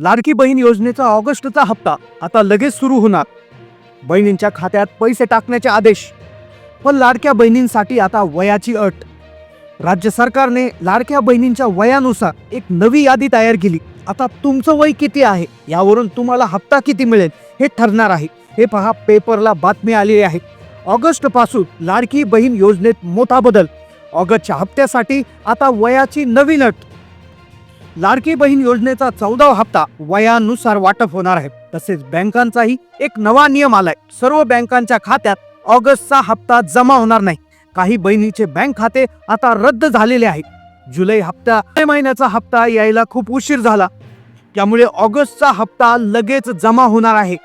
लाडकी बहीण योजनेचा ऑगस्टचा हप्ता आता लगेच सुरू होणार. बहिणींच्या खात्यात पैसे टाकण्याचे आदेश पण लाडक्या बहिणींसाठी आता वयाची अट. राज्य सरकारने लाडक्या बहिणींच्या वयानुसार एक नवी यादी तयार केली. आता तुमचं वय किती आहे? यावरून तुम्हाला हप्ता किती मिळेल हे ठरणार आहे. हे पहा पेपरला बातमी आलेली आहे. ऑगस्टपासून लाडकी बहीण योजनेत मोठा बदल. ऑगस्टच्या हप्त्यासाठी आता वयाची नवीन अट. लाडकी बहीण योजनेचा चौदावा हप्ता वयानुसार वाटप होणार आहे. तसेच बँकांचाही एक नवा नियम आलाय. सर्व बँकांच्या खात्यात ऑगस्टचा हप्ता जमा होणार नाही. काही बहिणीचे बँक खाते आता रद्द झालेले आहे. जुलै हप्ता महिन्याचा हप्ता यायला खूप उशीर झाला. त्यामुळे ऑगस्टचा हप्ता लगेच जमा होणार आहे.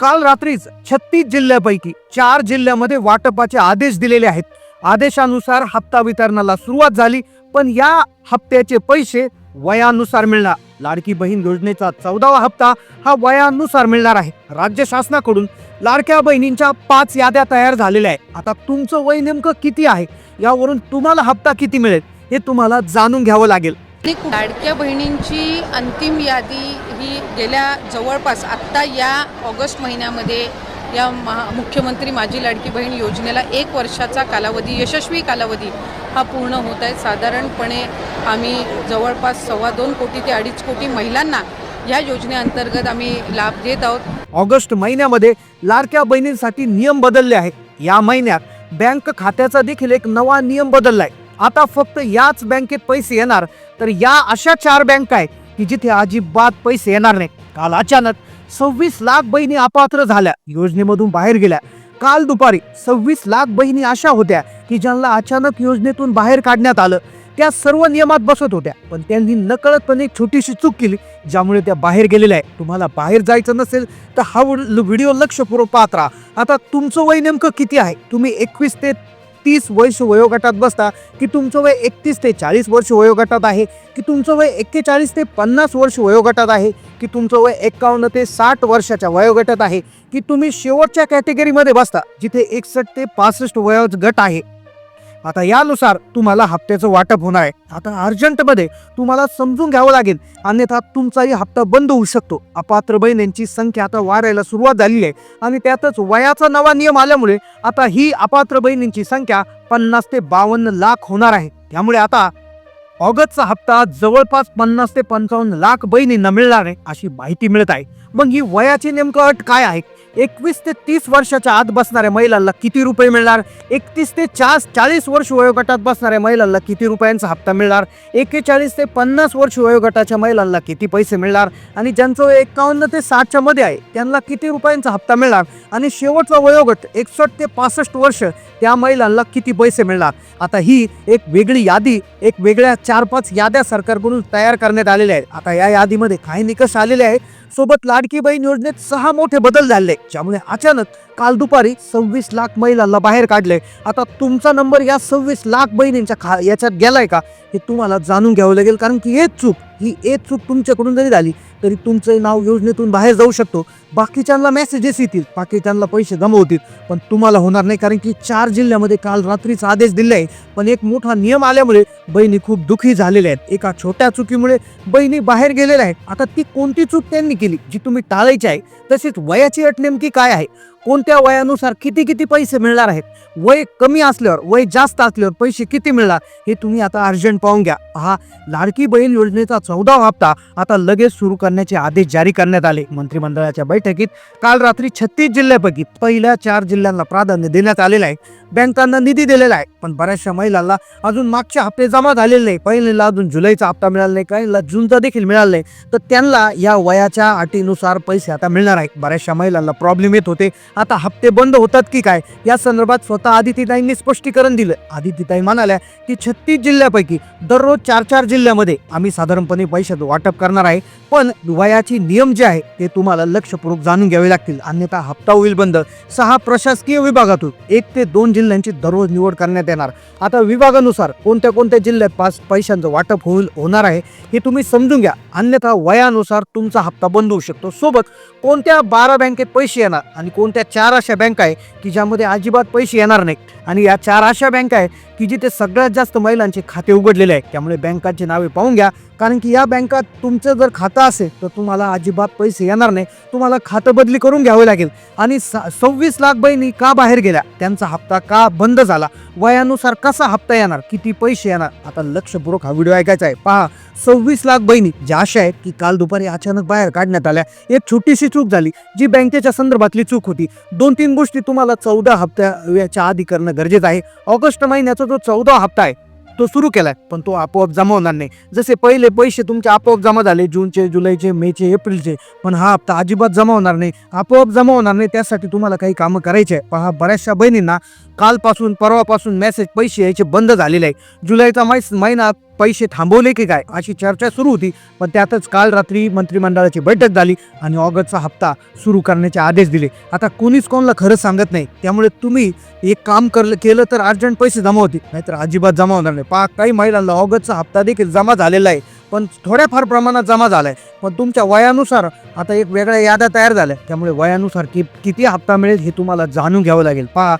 काल रात्रीच छत्तीस जिल्ह्यापैकी चार जिल्ह्यामध्ये वाटपाचे आदेश दिलेले आहेत. आदेशानुसार हप्ता वितरणाला सुरुवात झाली पण या हप्त्याचे पैसे वयानुसार मिळणार. लाडकी बहीण योजनेचा चौदावा हप्ता हा वयानुसार मिळणार आहे. राज्य शासनाकडून लाडक्या बहिणींच्या पाच याद्या तयार झालेल्या आहे आता तुमचं वय नेमकं किती आहे? यावरून तुम्हाला हप्ता किती मिळेल? हे तुम्हाला जाणून घ्यावं लागेल. लाडक्या बहिणींची अंतिम यादी ही गेल्या जवळपास आत्ता या ऑगस्ट महिन्यामध्ये या महा मुख्यमंत्री माझी लाडकी बहीण योजनेला एक वर्षाचा कालावधी यशस्वी कालावधी हा पूर्ण होत आहे. साधारणपणे आम्ही जवळपास सव्वा दोन कोटी ते अडीच कोटी महिलांना या योजनेअंतर्गत आम्ही लाभ देत आहोत. ऑगस्ट महिन्यामध्ये लाडक्या बहिणींसाठी नियम बदलले आहेत. या महिन्यात बँक खात्याचा देखील एक नवा नियम बदललाय. आता फक्त याच बँकेत पैसे येणार. तर या अशा चार बँका आहेत की जिथे अजिबात पैसे येणार नाही काल अचानक सव्वीस लाख बहिणी अपात्र झाल्या. योजनेमधून बाहेर गेल्या. काल दुपारी सव्वीस लाख बहिणी अशा होत्या की ज्यांना अचानक योजनेतून बाहेर काढण्यात आलं. त्या सर्व नियमात बसत होत्या. पण त्यांनी नकळतपणे एक छोटीशी चूक केली ज्यामुळे त्या बाहेर गेलेल्या आहे तुम्हाला बाहेर जायचं नसेल तर हा व्हिडिओ लक्षपूर्वक पाहत राहा. आता तुमचं वय नेमकं किती आहे? तुम्ही एकवीस ते तीस वर्ष वयोगटात बसता की तुमचं वय एकतीस ते चाळीस वर्ष वयोगटात आहे की तुमचं वय एक्केचाळीस ते पन्नास वर्ष वयोगटात आहे की तुमचं वय एक्कावन्न ते साठ वर्षाच्या वयोगटात आहे की तुम्ही शेवटच्या कॅटेगरीमध्ये बसता जिथे एकसष्ट ते पासष्ट वयोगट आहे. आता यानुसार तुम्हाला हप्त्याचं वाटप होणार आहे. आता अर्जंटमध्ये तुम्हाला समजून घ्यावं लागेल. अन्यथा तुमचाही हप्ता बंद होऊ शकतो. अपात्र बहिणींची संख्या आता वाढायला सुरुवात झालेली आहे. आणि त्यातच वयाचा नवा नियम आल्यामुळे आता ही अपात्र बहिणींची संख्या पन्नास ते बावन्न लाख होणार आहे. त्यामुळे आता ऑगस्टचा हप्ता जवळपास पन्नास ते पंचावन्न लाख बहिणींना मिळणार आहे अशी माहिती मिळत आहे. मग ही वयाची नेमकं अट काय आहे? एकवीस ते तीस वर्षाच्या आत बसणाऱ्या महिलांना किती रुपये मिळणार? एकतीस ते चार चाळीस वर्ष वयोगटात बसणाऱ्या महिलांना किती रुपयांचा हप्ता मिळणार? एकेचाळीस ते पन्नास वर्ष वयोगटाच्या महिलांना किती पैसे मिळणार? आणि ज्यांचं वय एकावन्न ते साठच्या मध्ये आहे त्यांना किती रुपयांचा हप्ता मिळणार? आणि शेवटचा वयोगट एकसष्ट ते पासष्ट वर्ष त्या महिलांना किती पैसे मिळणार? आता ही एक वेगळी यादी एक वेगळ्या चार पाच याद्या सरकारकडून तयार करण्यात आलेल्या आहेत. आता या यादीमध्ये काही निकष आलेले आहेत. सोबत लाडकी बहीण योजनेत सहा मोठे बदल झाले ज्यामुळे अचानक काल दुपारी सव्वीस लाख महिलांना बाहेर काढले. आता तुमचा नंबर या सव्वीस लाख बहिणींच्या खा याच्यात गेलाय का? हे तुम्हाला जाणून घ्यावं लागेल कारण की एक चूक ही एक चूक तुमच्याकडून जरी झाली तरी तुमचं नाव योजनेतून बाहेर जाऊ शकतो. बाकीच्यांना मेसेजेस येतील बाकीच्यांना पैसे जमा पण तुम्हाला होणार नाही कारण की चार जिल्ह्यामध्ये काल रात्रीचा आदेश दिले आहे. पण एक मोठा नियम आल्यामुळे बहिणी खूप दुखी झालेल्या आहेत. एका छोट्या चुकीमुळे बहिणी बाहेर गेलेल्या आहेत. आता ती कोणती चूक त्यांनी केली जी तुम्ही टाळायची आहे? तसेच वयाची अट नेमकी काय आहे? कोणत्या वयानुसार किती किती पैसे मिळणार आहेत? वय कमी असल्यावर वय जास्त असल्यावर पैसे किती मिळणार? हे तुम्ही आता अर्जंट पाहून घ्या. हा लाडकी बहीण योजनेचा चौदा हप्ता आता लगेच सुरू करण्याचे आदेश जारी करण्यात आले. मंत्रिमंडळाच्या बैठकीत काल रात्री छत्तीस जिल्ह्यापैकी पहिल्या चार जिल्ह्यांना प्राधान्य देण्यात आलेलं आहे. बँकांना निधी दिलेला आहे. पण बऱ्याचशा महिलांना अजून मागचे हप्ते जमा झालेले नाही. पहिल्याला अजून जुलैचा हप्ता मिळाला नाही. काहीला जूनचा देखील मिळाला नाही. तर त्यांना या वयाच्या अटीनुसार पैसे आता मिळणार आहेत. बऱ्याचशा महिलांना प्रॉब्लेम येत होते. आता हप्ते बंद होतात की काय? या संदर्भात स्वतः आदितीताईंनी स्पष्टीकरण दिलं. आदितीताई म्हणाल्या की छत्तीस जिल्ह्यापैकी दररोज चार चार जिल्ह्यामध्ये आम्ही साधारणपणे पैशाचं वाटप करणार आहे. पण वयाची नियम जे आहे ते तुम्हाला लक्षपूर्वक जाणून घ्यावे लागतील. अन्यथा हप्ता होईल बंद. सहा प्रशासकीय विभागातून एक ते दोन जिल्ह्यांची दररोज निवड करण्यात येणार. आता विभागानुसार कोणत्या कोणत्या जिल्ह्यात पाच पैशांचं वाटप होईल होणार आहे हे तुम्ही समजून घ्या. अन्यथा वयानुसार तुमचा हप्ता बंद होऊ शकतो. सोबत कोणत्या बारा बँकेत पैसे येणार आणि कोणत्या चार अशा बँका आहे की ज्यामध्ये अजिबात पैसे येणार नाही आणि या चार अशा बँका आहे की जिथे सगळ्यात जास्त महिलांचे खाते उघडलेले आहे त्यामुळे बँकांची नावे पाहून घ्या. कारण की या बँकात तुमचं जर खातं असेल तर तुम्हाला अजिबात पैसे येणार नाही. तुम्हाला खातं बदली करून घ्यावं लागेल. आणि सा सव्वीस लाख बहिणी का बाहेर गेल्या? त्यांचा हप्ता का बंद झाला? वयानुसार कसा हप्ता येणार? किती पैसे येणार? आता लक्षपूर्वक हा व्हिडिओ ऐकायचा आहे. पहा सव्वीस लाख बहिणी ज्या अशा आहेत की काल दुपारी अचानक बाहेर काढण्यात आल्या. एक छोटीशी चूक झाली जी बँकेच्या संदर्भातली चूक होती. दोन तीन गोष्टी तुम्हाला चौदा हप्त्याच्या आधी करणं गरजेचं आहे. ऑगस्ट महिन्याचा जो चौदा हप्ता आहे तो सुरू केलाय पण तो आपोआप जमा होणार नाही. जसे पहिले पैसे तुमचे आपोआप जमा झाले जूनचे जुलैचे मेचे एप्रिलचे पण हा हप्ता अजिबात जमा होणार नाही. आपोआप जमा होणार नाही त्यासाठी तुम्हाला काही कामं करायचे आहे. पहा बऱ्याचशा बहिणींना कालपासून परवापासून मेसेज पैसे यायचे बंद झालेले आहे जुलैचा माहीस महिना पैसे थांबवले की काय? अशी चर्चा सुरू होती. पण त्यातच काल रात्री मंत्रिमंडळाची बैठक झाली आणि ऑगस्टचा हप्ता सुरू करण्याचे आदेश दिले. आता कोणीच कोणाला खरं सांगत नाही. त्यामुळे तुम्ही एक काम करलं केलं तर अर्जंट पैसे जमा होतील. नाहीतर अजिबात जमा होणार नाही. पा काही महिलांना ऑगस्टचा हप्ता देखील जमा झालेला आहे. पण थोड्याफार प्रमाणात जमा झाला आहे पण तुमच्या वयानुसार आता एक वेगळ्या याद्या तयार झाल्या. त्यामुळे वयानुसार कि किती हप्ता मिळेल हे तुम्हाला जाणून घ्यावं लागेल. पहा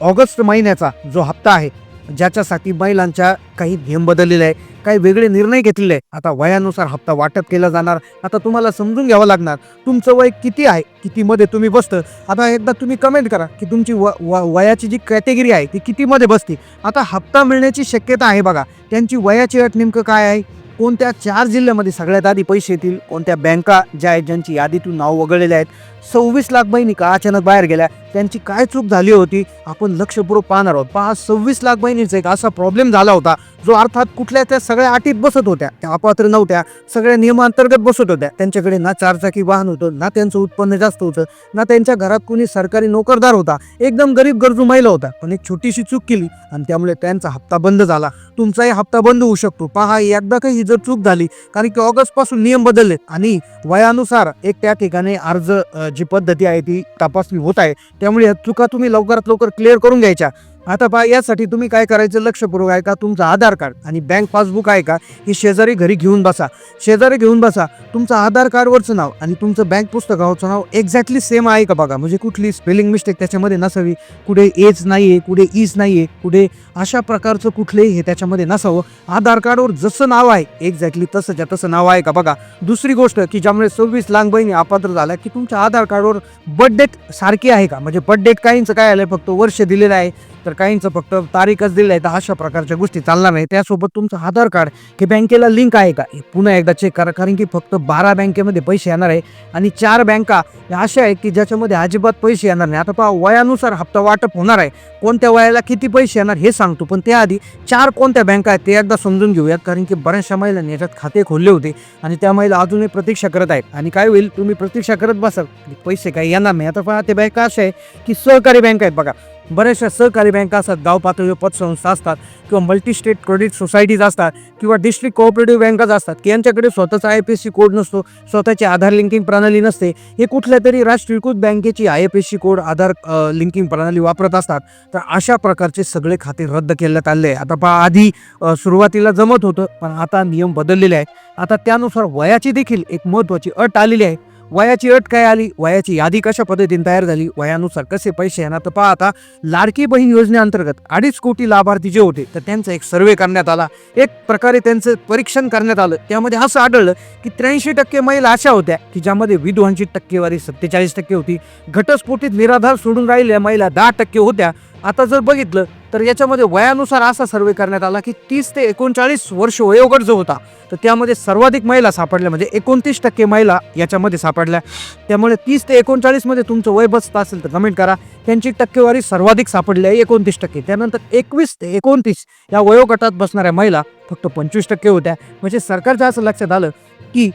ऑगस्ट महिन्याचा जो हप्ता आहे ज्याच्यासाठी महिलांच्या काही नियम बदललेले आहे काही वेगळे निर्णय घेतलेले आहे आता वयानुसार हप्ता वाटप केला जाणार. आता तुम्हाला समजून घ्यावं लागणार तुमचं वय किती आहे कितीमध्ये तुम्ही बसतं. आता एकदा तुम्ही कमेंट करा की तुमची व व- वयाची जी कॅटेगरी आहे ती कितीमध्ये बसते. आता हप्ता मिळण्याची शक्यता आहे बघा त्यांची वयाची अट नेमकं काय आहे? कोणत्या चार जिल्ह्यामध्ये सगळ्यात आधी पैसे येतील? कोणत्या बँका ज्या आहेत ज्यांची यादीतून नाव वगळलेले आहेत? सव्वीस लाख बहिणी का अचानक बाहेर गेल्या? त्यांची काय चूक झाली होती? आपण लक्षपूर्वक पाहणार आहोत. पहा सव्वीस लाख बहिणीचा एक असा प्रॉब्लेम झाला होता जो अर्थात कुठल्या त्या सगळ्या अटीत बसत होत्या. त्या अपात्र नव्हत्या सगळ्या नियमांतर्गत बसत होत्या. त्यांच्याकडे ना चारचाकी वाहन होतं ना त्यांचं उत्पन्न जास्त होतं ना त्यांच्या घरात कोणी सरकारी नोकरदार होता. एकदम गरीब गरजू महिला होता पण एक छोटीशी चूक केली आणि त्यामुळे त्यांचा हप्ता बंद झाला. तुमचाही हप्ता बंद होऊ शकतो. पहा एकदा काही ही जर चूक झाली कारण की ऑगस्टपासून नियम बदलले आणि वयानुसार एक त्या ठिकाणी अर्ज जी पद्धती आहे ती तपासणी होत आहे त्यामुळे या चुका तुम्ही लवकरात लवकर क्लिअर करून घ्यायच्या. आता पहा यासाठी तुम्ही काय करायचं? लक्षपूर्वक आहे का तुमचं आधार कार्ड आणि बँक पासबुक आहे का? हे शेजारी घरी घेऊन बसा. शेजारी घेऊन बसा. तुमचं आधार कार्डवरचं नाव आणि तुमचं बँक पुस्तकावरचं नाव एक्झॅक्टली सेम आहे का बघा? म्हणजे कुठली स्पेलिंग मिस्टेक त्याच्यामध्ये नसावी कुठे एज नाही आहे कुठे ईज नाही आहे कुठे अशा प्रकारचं कुठलेही हे त्याच्यामध्ये नसावं. आधार कार्डवर जसं नाव आहे एक्झॅक्टली तसंच्या तसं नाव आहे का बघा? दुसरी गोष्ट की ज्यामुळे सव्वीस लाख बहिणी अपात्र झाल्या की तुमच्या आधार कार्डवर बर्थडेट सारखी आहे का? म्हणजे बर्थ डेट काहींचं काय आलं फक्त? वर्ष दिलेलं आहे. तर काहींचं फक्त तारीखच दिलं आहे तर अशा प्रकारच्या गोष्टी चालणार नाही. त्यासोबत तुमचं आधार कार्ड हे बँकेला लिंक आहे का? हे पुन्हा एकदा चेक करा कारण की फक्त बारा बँकेमध्ये पैसे येणार आहे आणि चार बँका अशा आहेत की ज्याच्यामध्ये अजिबात पैसे येणार नाही. आता पहा वयानुसार हप्ता वाटप होणार आहे. कोणत्या वयाला किती पैसे येणार हे सांगतो पण त्याआधी चार कोणत्या बँका आहेत ते एकदा समजून घेऊयात कारण की बऱ्याचशा महिलांनी याच्यात खाते खोलले होते आणि त्या महिला अजूनही प्रतीक्षा करत आहेत. आणि काय होईल तुम्ही प्रतीक्षा करत बसाल पैसे काही येणार नाही. आता पहा ते बँका अशा आहे की सहकारी बँक आहेत बघा. बऱ्याचशा सहकारी बँका असतात गाव पातळीवर पतसंस्था असतात किंवा मल्टी स्टेट क्रेडिट सोसायटीज असतात किंवा डिस्ट्रिक्ट कोऑपरेटिव्ह बँकाच असतात की यांच्याकडे स्वतःचा I P S C code नसतो स्वतःची आधार लिंकिंग प्रणाली नसते. हे कुठल्या तरी राष्ट्रीयकृत बँकेची I F S C code Aadhaar linking प्रणाली वापरत असतात. तर अशा प्रकारचे सगळे खाते रद्द केल्यात आले. आता पहा आधी सुरुवातीला जमत होतं पण आता नियम बदललेले आहेत. आता त्यानुसार वयाची देखील एक महत्त्वाची अट आलेली आहे. वयाची अट काय आली? वयाची यादी कशा पद्धतीने तयार झाली? वयानुसार कसे पैसे येणार? तर पहा आता लाडकी बहीण योजनेअंतर्गत अडीच कोटी लाभार्थी जे होते तर त्यांचा एक सर्वे करण्यात आला. एक प्रकारे त्यांचं परीक्षण करण्यात आलं. त्यामध्ये असं आढळलं की त्र्याऐंशी टक्के महिला अशा होत्या की ज्यामध्ये विधवांची टक्केवारी सत्तेचाळीस टक्के होती. घटस्फोटीत निराधार सोडून राहिलेल्या महिला दहा टक्के होत्या. आता जर बघितलं तर याच्यामध्ये वयानुसार असा सर्वे करण्यात आला की तीस ते एकोणचाळीस वर्ष वयोगट जो होता तर त्यामध्ये सर्वाधिक महिला सापडल्या. म्हणजे एकोणतीस टक्के महिला याच्यामध्ये सापडल्या. त्यामुळे तीस ते एकोणचाळीसमध्ये तुमचं वय बसत असेल तर कमेंट करा. त्यांची टक्केवारी सर्वाधिक सापडली आहे एकोणतीस टक्के. त्यानंतर एकवीस ते एकोणतीस या वयोगटात बसणाऱ्या महिला फक्त पंचवीस टक्के होत्या. म्हणजे सरकारच्या असं लक्षात आलं की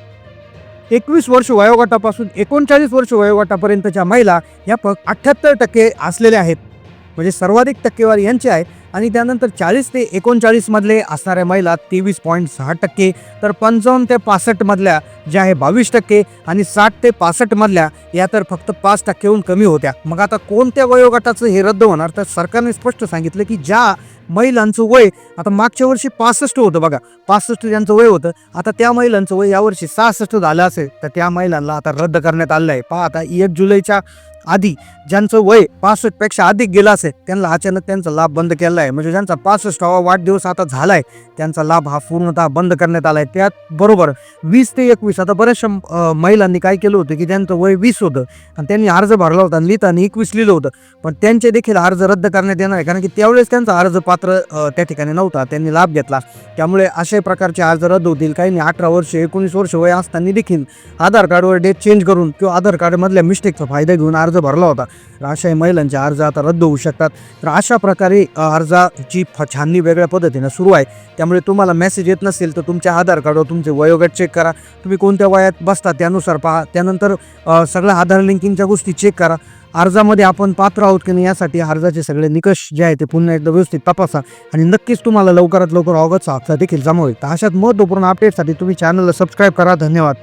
एकवीस वर्ष वयोगटापासून एकोणचाळीस वर्ष वयोगटापर्यंतच्या महिला या फक्त अठ्ठ्याहत्तर टक्के असलेल्या आहेत. म्हणजे सर्वाधिक टक्केवारी यांची आहे. आणि त्यानंतर चाळीस ते एकोणचाळीसमधले असणाऱ्या महिला तेवीस पॉईंट सहा टक्के तर पंचावन्न ते पासष्टमधल्या ज्या आहे बावीस टक्के आणि साठ ते पासष्टमधल्या या तर फक्त पाच टक्केहून कमी होत्या. मग आता कोणत्या वयोगटाचं हे रद्द होणार? तर सरकारने स्पष्ट सांगितलं की ज्या महिलांचं वय आता मागच्या वर्षी पासष्ट होतं बघा. पासष्ट ज्यांचं वय होतं आता त्या महिलांचं वय यावर्षी सहासष्ट झालं असेल तर त्या महिलांना आता रद्द करण्यात आलं आहे पहा आता एक जुलैच्या आधी ज्यांचं वय पासष्टपेक्षा अधिक गेलं असेल त्यांना अचानक त्यांचा लाभ बंद केला आहे म्हणजे ज्यांचा पासष्टावा वाढदिवस आता झालाय त्यांचा लाभ हा पूर्णतः बंद करण्यात आलाय. त्यात बरोबर वीस ते एकवीस आता बऱ्याचशा महिलांनी काय केलं होतं की त्यांचं वय वीस होतं आणि त्यांनी अर्ज भरला होता आणि लिहिताना एकवीस लिहिलं होतं. पण त्यांचे देखील अर्ज रद्द करण्यात येणार आहे कारण की त्यावेळेस त्यांचा अर्ज पात्र त्या ठिकाणी नव्हता त्यांनी लाभ घेतला. त्यामुळे अशा प्रकारचे अर्ज रद्द होतील. काही अठरा वर्ष एकोणीस वर्ष वय असताना देखील आधार कार्डवर डेट चेंज करून किंवा आधार कार्डमधल्या मिस्टेकचा फायदा घेऊन अर्ज अर्ज भरला होता. तर अशाही महिलांचे अर्ज आता रद्द होऊ शकतात. तर अशा प्रकारे अर्जाची फ- छाननी वेगळ्या पद्धतीनं सुरू आहे. त्यामुळे तुम्हाला मेसेज येत नसेल तर तुमच्या आधार कार्डवर तुमचे वयोगट चेक करा. तुम्ही कोणत्या वयात बसता त्यानुसार पहा. त्यानंतर सगळ्या आधार लिंकिंगच्या गोष्टी चेक करा. अर्जामध्ये आपण पात्र आहोत की नाही यासाठी अर्जाचे सगळे निकष जे आहे ते पुन्हा एकदा व्यवस्थित तपासा. आणि नक्कीच तुम्हाला लवकरात लवकर ऑगस्ट हप्ता देखील जमा होईल. तर अशात महत्त्वपूर्ण अपडेटसाठी तुम्ही चॅनलला सबस्क्राईब करा. धन्यवाद.